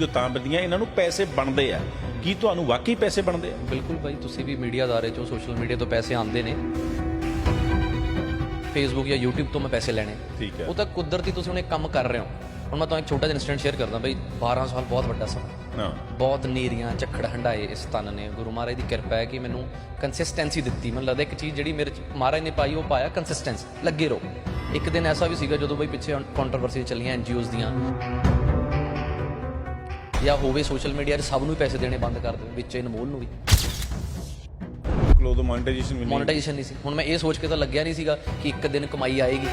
ਜੋ ਤਾਂ ਬੰਦੀਆਂ ਇਹਨਾਂ ਨੂੰ ਪੈਸੇ ਬਣਦੇ ਆ। ਕੀ ਤੁਹਾਨੂੰ ਵਾਕਈ ਪੈਸੇ ਬਣਦੇ ਆ? ਬਿਲਕੁਲ ਭਾਈ ਤੁਸੀਂ ਵੀ ਮੀਡੀਆ ਅਦਾਰੇ ਚੋਂ ਸੋਸ਼ਲ ਮੀਡੀਆ ਤੋਂ ਪੈਸੇ ਆਉਂਦੇ ਨੇ। ਫੇਸਬੁੱਕ ਜਾਂ YouTube ਤੋਂ ਮੈਂ ਪੈਸੇ ਲੈਣੇ। ਠੀਕ ਹੈ। ਉਹ ਤਾਂ ਕੁਦਰਤੀ ਤੁਸੀਂ ਇੱਕ ਕੰਮ ਕਰ ਰਹੇ ਹੋ। ਹੁਣ ਮੈਂ ਤੁਹਾਨੂੰ ਇੱਕ ਛੋਟਾ ਜਿਹਾ ਇਨਸੀਡੈਂਟ ਸ਼ੇਅਰ ਕਰਦਾ ਬਈ 12 ਸਾਲ ਬਹੁਤ ਵੱਡਾ ਸਮਾਂ। ਹਾਂ। ਬਹੁਤ ਨੀਰੀਆਂ ਝੱਖੜ ਹੰਡਾਏ ਇਸ ਤਨ ਨੇ। ਗੁਰੂ ਮਹਾਰਾਜ ਦੀ ਕਿਰਪਾ ਹੈ ਕਿ ਮੈਨੂੰ ਕੰਸਿਸਟੈਂਸੀ ਦਿੱਤੀ। ਮੈਨੂੰ ਲੱਗਦਾ ਇੱਕ ਚੀਜ਼ ਜਿਹੜੀ ਮੇਰੇ ਚ ਮਹਾਰਾਜ ਨੇ ਪਾਈ ਉਹ ਪਾਇਆ ਕੰਸਿਸਟੈਂਸੀ ਲੱਗੇ ਰਹੋ। ਇੱਕ ਦਿਨ ਐਸਾ ਵੀ ਸੀਗਾ ਜਦੋਂ ਬਈ ਪਿੱਛੇ ਕੰਟਰੋਵਰਸੀ ਚੱਲੀਆਂ ਐਨਜੀਓਜ਼ ਦੀਆਂ। ਜਾਂ ਹੋਵੇ ਸੋਸ਼ਲ ਮੀਡੀਆ 'ਤੇ ਸਭ ਨੂੰ ਹੀ ਪੈਸੇ ਦੇਣੇ ਬੰਦ ਕਰ ਦੇਵੇ ਵਿੱਚ ਅਨਮੋਲ ਨੂੰ ਵੀ। ਕਲੋਜ਼ ਮੋਨੇਟਾਈਜੇਸ਼ਨ ਨਹੀਂ ਮੋਨੇਟਾਈਜੇਸ਼ਨ ਨਹੀਂ ਸੀ। ਹੁਣ ਮੈਂ ਇਹ ਸੋਚ ਕੇ ਤਾਂ ਲੱਗਿਆ ਨਹੀਂ ਸੀਗਾ ਕਿ ਇੱਕ ਦਿਨ ਕਮਾਈ ਆਏਗੀ।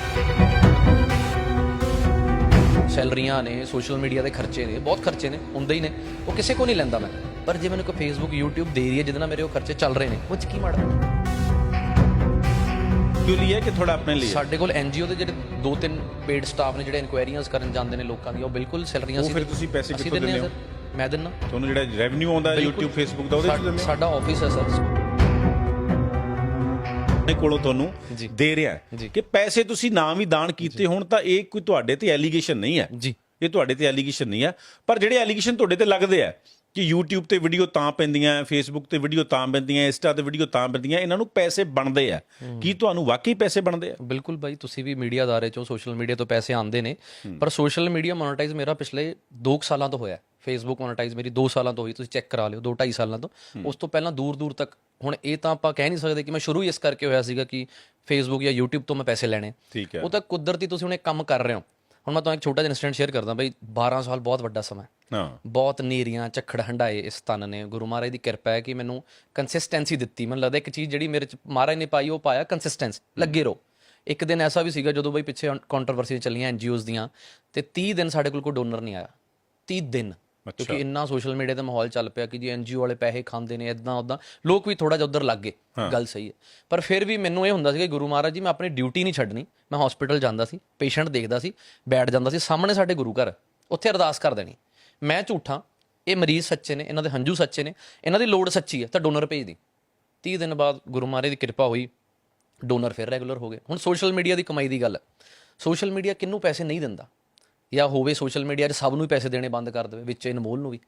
ਸੈਲਰੀਆਂ ਨੇ ਸੋਸ਼ਲ ਮੀਡੀਆ ਦੇ ਖਰਚੇ ਨੇ ਬਹੁਤ ਖਰਚੇ ਨੇ ਹੁੰਦੇ ਹੀ ਨੇ। ਉਹ ਕਿਸੇ ਕੋ ਨਹੀਂ ਲੈਂਦਾ ਮੈਂ। ਪਰ ਜੇ ਮੈਨੂੰ ਕੋਈ ਫੇਸਬੁੱਕ YouTube ਦੇ ਰਹੀ ਹੈ ਜਿਹਦੇ ਨਾਲ ਮੇਰੇ ਉਹ ਖਰਚੇ ਚੱਲ ਰਹੇ ਨੇ ਉਹ 'ਚ ਕੀ ਮਾੜਾ? ਕਿਉਂ ਲਿਆ ਕਿ ਥੋੜਾ ਆਪਣੇ ਲਈ ਹੈ? ਸਾਡੇ ਕੋਲ ਐਨਜੀਓ ਦੇ ਜਿਹੜੇ ਦੋ ਤਿੰਨ ਪੇਡ ਸਟਾਫ ਨੇ ਜਿਹੜੇ ਇਨਕੁਆਇਰੀਆਂ ਕਰਨ ਜਾਂਦੇ ਨੇ ਲੋਕਾਂ ਦੀਆਂ ਉਹ ਬਿਲਕੁਲ ਸੈਲਰੀਆਂ ਉਹ ਫਿਰ ਤੁਸੀਂ ਪੈਸੇ ਅਸੀਂ ਕਿੱਥੋਂ ਦਿੰਦੇ ਹਾਂ ਹੋ? ਸਰ ਮੈਂ ਦਿੰਦਾ ਤੁਹਾਨੂੰ ਜਿਹੜਾ ਰੈਵਨਿਊ ਆਉਂਦਾ ਬਿਲਕੁਲ। YouTube Facebook ਦਾ ਉਹਦੇ ਚ ਦਿੰਦੇ ਹੋ? ਸਾਡਾ ਆਫਿਸ ਹੈ ਸਰ ਆਪਣੇ ਕੋਲੋਂ ਤੁਹਾਨੂੰ ਜੀ। ਦੇ ਰਿਹਾ ਹੈ ਜੀ। ਕਿ ਪੈਸੇ ਤੁਸੀਂ ਨਾ ਵੀ ਦਾਨ ਕੀਤੇ ਹੋਣ ਤਾਂ ਇਹ ਕੋਈ ਤੁਹਾਡੇ ਤੇ ਐਲੀਗੇਸ਼ਨ ਨਹੀਂ ਹੈ ਜੀ ਇਹ ਤੁਹਾਡੇ ਤੇ ਐਲੀਗੇਸ਼ਨ ਨਹੀਂ ਹੈ ਪਰ ਜਿਹੜੇ ਐਲੀਗੇਸ਼ਨ ਤੁਹਾਡੇ ਤੇ ਲੱਗਦੇ ਆ ਕਿ YouTube ਤੇ ਵੀਡੀਓ ਤਾਂ ਪੈਂਦੀਆਂ Facebook ਤੇ ਵੀਡੀਓ ਤਾਂ ਪੈਂਦੀਆਂ Insta ਤੇ ਵੀਡੀਓ ਤਾਂ ਪੈਂਦੀਆਂ ਇਹਨਾਂ ਨੂੰ ਪੈਸੇ ਬਣਦੇ ਆ। ਕੀ ਤੁਹਾਨੂੰ ਵਾਕਈ ਪੈਸੇ ਬਣਦੇ ਆ? ਬਿਲਕੁਲ ਬਾਈ ਤੁਸੀਂ ਵੀ ਮੀਡੀਆ ਅਦਾਰੇ ਚੋਂ ਸੋਸ਼ਲ ਮੀਡੀਆ ਤੋਂ ਪੈਸੇ ਆਉਂਦੇ ਨੇ। ਪਰ ਸੋਸ਼ਲ ਮੀਡੀਆ ਮੋਨੇਟਾਈਜ਼ ਮੇਰਾ ਪਿਛਲੇ 2 ਸਾਲਾਂ ਤੋਂ ਹੋਇਆ ਫੇਸਬੁੱਕ ਮੋਨੇਟਾਈਜ਼ ਮੇਰੀ 2 ਸਾਲਾਂ ਤੋਂ ਹੋਈ ਤੁਸੀਂ ਚੈੱਕ ਕਰਾ ਲਿਓ 2 2.5 ਸਾਲਾਂ ਤੋਂ। ਉਸ ਤੋਂ ਪਹਿਲਾਂ ਦੂਰ ਦੂਰ ਤੱਕ ਹੁਣ ਇਹ ਤਾਂ ਆਪਾਂ ਕਹਿ ਨਹੀਂ ਸਕਦੇ ਕਿ ਮੈਂ ਸ਼ੁਰੂ ਹੀ ਇਸ ਕਰਕੇ ਹੋਇਆ ਸੀਗਾ ਕਿ ਫੇਸਬੁੱਕ ਜਾਂ YouTube ਤੋਂ ਮੈਂ ਪੈਸੇ ਲੈਣੇ। ਠੀਕ ਹੈ। ਉਹ ਤਾਂ ਕੁਦਰਤੀ ਤੁਸੀਂ ਹੁਣ ਇੱਕ ਕੰਮ ਕਰ ਰਹੇ ਹੋ। ਹੁਣ ਮੈਂ ਤੁਹਾਨੂੰ ਇੱਕ ਛੋਟਾ ਜਿਹਾ ਇਨਸੀਡੈਂਟ ਸ਼ੇਅਰ ਕਰਦਾ ਬਈ 12 ਸਾਲ ਬਹੁਤ ਵੱਡਾ ਸਮਾਂ ਹੈ। ਹਾਂ। ਬਹੁਤ ਨੀਰੀਆਂ ਝੱਖੜ ਹੰਡਾਏ ਇਸ ਤਨ ਨੇ। ਗੁਰੂ ਮਹਾਰਾਜ ਦੀ ਕਿਰਪਾ ਹੈ ਕਿ ਮੈਨੂੰ ਕੰਸਿਸਟੈਂਸੀ ਦਿੱਤੀ। ਮੈਨੂੰ ਲੱਗਦਾ ਇੱਕ ਚੀਜ਼ ਜਿਹੜੀ ਮੇਰੇ ਚ ਮਹਾਰਾਜ ਨੇ ਪਾਈ ਉਹ ਪਾਇਆ ਕੰਸਿਸਟੈਂਸੀ ਲੱਗੇ ਰਹੋ। ਇੱਕ ਦਿਨ ਐਸਾ ਵੀ ਸੀਗਾ ਜਦੋਂ ਬਈ ਪਿੱਛੇ ਕੰਟਰੋਵਰਸੀ ਚੱਲੀਆਂ ਐਨਜੀਓਜ਼ ਦੀਆਂ ਤੇ 30 ਦਿਨ ਸਾਡੇ ਕੋਲ ਕੋਈ ਡੋਨਰ ਨਹੀਂ ਆਇਆ। 30 ਦਿਨ। ਕਿਉਂਕਿ ਇੰਨਾ ਸੋਸ਼ਲ ਮੀਡੀਆ ਤੇ ਮਾਹੌਲ ਚੱਲ ਪਿਆ ਕਿ ਜੀ ਐਨਜੀਓ ਵਾਲੇ ਪੈਸੇ ਖਾਂਦੇ ਨੇ ਇਦਾਂ ਉਦਾਂ ਲੋਕ ਵੀ ਥੋੜਾ ਜਿਹਾ ਉਧਰ ਲੱਗ ਗਏ ਗੱਲ ਸਹੀ ਹੈ। ਪਰ ਫਿਰ ਵੀ ਮੈਨੂੰ ਇਹ ਹੁੰਦਾ ਸੀ ਕਿ ਗੁਰੂ ਮਹਾਰਾਜ ਜੀ ਮੈਂ ਆਪਣੀ ਡਿਊਟੀ ਨਹੀਂ ਛੱਡਣੀ। ਮੈਂ ਹਸਪੀਟਲ ਜਾਂਦਾ ਸੀ ਪੇਸ਼ੈਂਟ ਦੇਖਦਾ ਸੀ ਬੈਠ ਜਾਂਦਾ ਸੀ। ਸਾਹਮਣੇ ਸਾਡੇ ਗੁਰੂ ਘਰ ਉੱਥੇ ਅਰਦਾਸ ਕਰ ਦੇਣੀ। ਮੈਂ ਝੂਠਾਂ ਇਹ ਮਰੀਜ਼ ਸੱਚੇ ਨੇ ਇਹਨਾਂ ਦੇ ਹੰਝੂ ਸੱਚੇ ਨੇ ਇਹਨਾਂ ਦੀ ਲੋੜ ਸੱਚੀ ਹੈ ਤਾਂ ਡੋਨਰ ਭੇਜ ਦੀ 30 ਦਿਨ ਬਾਅਦ ਗੁਰੂ ਮਹਾਰਾਜ ਦੀ ਕਿਰਪਾ ਹੋਈ ਡੋਨਰ ਫਿਰ ਰੈਗੂਲਰ ਹੋ ਗਏ। ਹੁਣ ਸੋਸ਼ਲ ਮੀਡੀਆ ਦੀ ਕਮਾਈ ਦੀ ਗੱਲ ਸੋਸ਼ਲ ਮੀਡੀਆ ਕਿੰਨੂੰ ਪੈਸੇ ਨਹੀਂ ਦਿੰਦਾ? ਜਾਂ ਹੋਵੇ ਸੋਸ਼ਲ ਮੀਡੀਆ 'ਚ ਸਭ ਨੂੰ ਹੀ ਪੈਸੇ ਦੇਣੇ ਬੰਦ ਕਰ ਦੇਵੇ ਵਿੱਚ ਅਨਮੋਲ ਨੂੰ ਵੀ।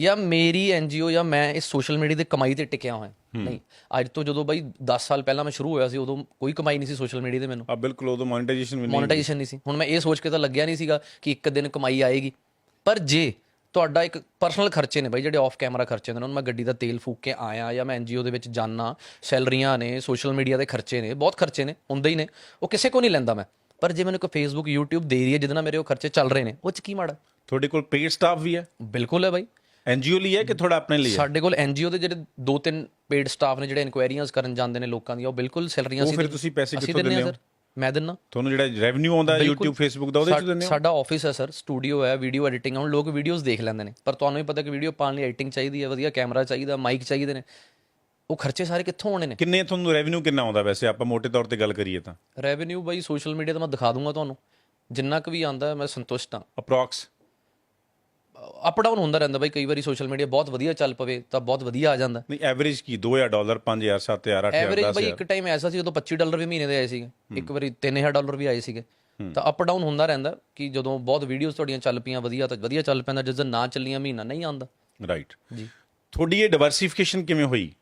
ਜਾਂ ਮੇਰੀ ਐਨਜੀਓ ਜਾਂ ਮੈਂ ਇਸ ਸੋਸ਼ਲ ਮੀਡੀਆ ਦੀ ਕਮਾਈ ਤੇ ਟਿਕਿਆ ਹੋਇਆ। ਨਹੀਂ ਅੱਜ ਤੋਂ ਜਦੋਂ ਬਾਈ 10 ਸਾਲ ਪਹਿਲਾਂ ਮੈਂ ਸ਼ੁਰੂ ਹੋਇਆ ਸੀ ਉਦੋਂ ਕੋਈ ਕਮਾਈ ਨਹੀਂ ਸੀ ਸੋਸ਼ਲ ਮੀਡੀਆ ਤੇ ਮੈਨੂੰ। ਆ ਬਿਲਕੁਲ ਉਦੋਂ ਮੋਨੇਟਾਈਜੇਸ਼ਨ ਵੀ ਨਹੀਂ ਮੋਨੇਟਾਈਜੇਸ਼ਨ ਨਹੀਂ ਸੀ। ਹੁਣ ਮੈਂ ਇਹ ਸੋਚ ਕੇ ਤਾਂ ਲੱਗਿਆ ਨਹੀਂ ਸੀਗਾ ਕਿ ਇੱਕ ਦਿਨ ਕਮਾਈ ਆਏਗੀ। ਪਰ ਜੇ ਤੁਹਾਡਾ ਇੱਕ ਪਰਸਨਲ ਖਰਚੇ ਨੇ ਬਾਈ ਜਿਹੜੇ ਆਫ ਕੈਮਰਾ ਖਰਚੇ ਨੇ ਉਹਨਾਂ ਨੂੰ ਮੈਂ ਗੱਡੀ ਦਾ ਤੇਲ ਫੂਕ ਕੇ ਆਇਆ ਜਾਂ ਮੈਂ ਐਨਜੀਓ ਦੇ ਵਿੱਚ ਜਾਣਾ ਸੈਲਰੀਆਂ ਨੇ ਸੋਸ਼ਲ ਮੀਡੀਆ ਦੇ ਖਰਚੇ ਨੇ ਬਹੁਤ ਖਰਚੇ ਨੇ ਹੁੰਦੇ ਹੀ ਨੇ। ਉਹ ਕਿਸੇ ਕੋ ਨਹੀਂ ਲੈਂਦਾ ਮੈਂ। ਪਰ ਜੇ ਮੈਨੂੰ ਕੋਈ ਫੇਸਬੁੱਕ YouTube ਦੇ ਰਹੀ ਹੈ ਜਿਹਦੇ ਨਾਲ ਮੇਰੇ ਉਹ ਖਰਚੇ ਚੱਲ ਰਹੇ ਨੇ ਉਹ ਚ ਕੀ ਮਾੜਾ? ਤੁਹਾਡੇ ਕੋਲ ਪੇਡ ਸਟਾਫ ਵੀ ਹੈ? ਬਿਲਕੁਲ ਹੈ ਬਾਈ। ਐਨਜੀਓ ਲਈ ਹੈ ਕਿ ਥੋੜਾ ਆਪਣੇ ਲਈ ਸਾਡੇ ਕੋਲ ਐਨਜੀਓ ਦੇ ਜਿਹੜੇ ਦੋ ਤਿੰਨ ਪੇਡ ਸਟਾਫ ਨੇ ਜਿਹੜੇ ਇਨਕੁਆਇਰੀਆਂ ਕਰਨ ਜਾਂਦੇ ਨੇ ਲੋਕਾਂ ਦੀਆਂ ਉਹ ਬਿਲਕੁਲ ਸੈਲਰੀਆਂ ਉਹ ਅਸੀਂ ਫਿਰ ਤੁਸੀਂ ਪੈਸੇ ਕਿੱਥੋਂ ਦਿੰਦੇ ਹਾਂ ਮੈਂ ਦਿੰਨਾ ਤੁਹਾਨੂੰ ਜਿਹੜਾ ਰੈਵਨਿਊ ਆਉਂਦਾ YouTube Facebook ਦਾ ਉਹਦੇ ਚ ਦਿੰਦੇ ਹੋ? ਸਾਡਾ ਆਫਿਸ ਹੈ ਸਰ ਸਟੂਡੀਓ ਹੈ ਵੀਡੀਓ ਐਡੀਟਿੰਗ ਹੁਣ ਲੋਕ ਵੀਡੀਓਜ਼ ਦੇਖ ਲੈਂਦੇ ਨੇ। ਪਰ ਤੁਹਾਨੂੰ ਵੀ ਪਤਾ ਕਿ ਵੀਡੀਓ ਪਾਉਣ ਲਈ ਐਡੀਟਿੰਗ ਚਾਹੀਦੀ ਹੈ ਵਧੀਆ ਕੈਮਰਾ ਚਾਹੀਦਾ ਮਾਈਕ ਚਾਹੀਦੇ ਨੇ। ਉਹ ਖਰਚੇ ਸਾਰੇ ਕਿੱਥੋਂ ਆਉਣੇ ਨੇ? ਕਿੰਨੇ ਤੁਹਾਨੂੰ ਰੈਵਨਿਊ ਕਿੰਨਾ ਆਉਂਦਾ ਵੈਸੇ? ਆਪਾਂ ਮੋٹے ਤੌਰ ਤੇ ਗੱਲ ਕਰੀਏ ਤਾਂ। ਰੈਵਨਿਊ ਬਾਈ ਸੋਸ਼ਲ ਮੀਡੀਆ ਤੇ ਮੈਂ ਦਿਖਾ ਦੂੰਗਾ ਤੁਹਾਨੂੰ। ਜਿੰਨਾ ਕੁ ਵੀ ਆਂਦਾ ਮੈਂ ਸੰਤੁਸ਼ਟ ਹਾਂ। ਅਪਰੋਕਸ ਅਪ ਡਾਊਨ ਹੁੰਦਾ ਰਹਿੰਦਾ ਬਾਈ ਕਈ ਵਾਰੀ ਸੋਸ਼ਲ ਮੀਡੀਆ ਬਹੁਤ ਵਧੀਆ ਚੱਲ ਪਵੇ ਤਾਂ ਬਹੁਤ ਵਧੀਆ ਆ ਜਾਂਦਾ। ਨਹੀਂ ਐਵਰੇਜ ਕੀ? 2000 ਡਾਲਰ 5000 7000 8000 ਐਵਰੇਜ ਬਾਈ 10000 ਇੱਕ ਟਾਈਮ ਐਸਾ ਸੀ ਜਦੋਂ 25 ਡਾਲਰ ਵੀ ਮਹੀਨੇ ਦੇ ਆਏ ਸੀਗੇ। ਇੱਕ ਵਾਰੀ 3000 ਡਾਲਰ ਵੀ ਆਏ ਸੀਗੇ। ਤਾਂ ਅਪ ਡਾਊਨ ਹੁੰਦਾ ਰਹਿੰਦਾ ਕਿ ਜਦੋਂ ਬਹੁਤ ਵੀਡੀਓਜ਼ ਤੁਹਾਡੀਆਂ ਚੱਲ ਪਈਆਂ ਵਧੀਆ ਤਾਂ ਵਧੀਆ ਚੱਲ ਪੈਂਦਾ ਜਿਸ ਦਿਨ ਨਾ ਚੱਲੀਆਂ ਮਹੀਨਾ ਨਹੀਂ ਆਉਂਦਾ। ਰਾਈਟ ਜੀ। ਤੁਹਾਡੀ ਇਹ ਡਿਵਰਸਿਫਿਕੇਸ਼ਨ ਕਿਵੇਂ ਹੋਈ?